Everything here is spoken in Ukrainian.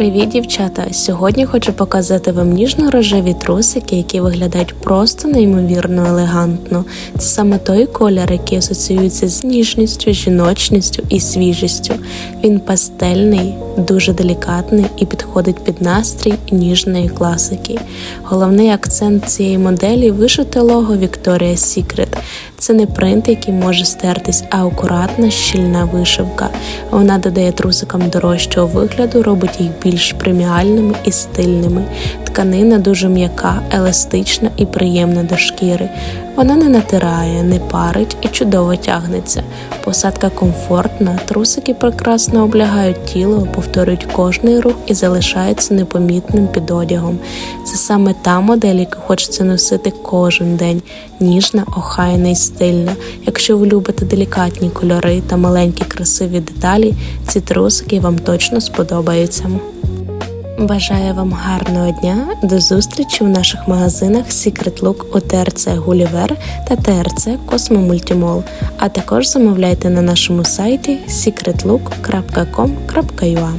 Привіт, дівчата! Сьогодні хочу показати вам ніжно-рожеві трусики, які виглядають просто неймовірно елегантно. Це саме той колір, який асоціюється з ніжністю, жіночністю і свіжістю. Він пастельний, дуже делікатний і підходить під настрій ніжної класики. Головний акцент цієї моделі вишите лого Victoria's Secret. Це не принт, який може стертись, а акуратна щільна вишивка. Вона додає трусикам дорожчого вигляду, робить їх більш преміальними і стильними. Тканина дуже м'яка, еластична і приємна до шкіри. Вона не натирає, не парить і чудово тягнеться. Посадка комфортна, трусики прекрасно облягають тіло, повторюють кожний рух і залишаються непомітним під одягом. Це саме та модель, яку хочеться носити кожен день. Ніжна, охайна і стильна. Якщо ви любите делікатні кольори та маленькі красиві деталі, ці трусики вам точно сподобаються. Бажаю вам гарного дня. До зустрічі у наших магазинах Secret Look у ТРЦ Гулівер та ТРЦ Космо Мультимол. А також замовляйте на нашому сайті secretlook.com.ua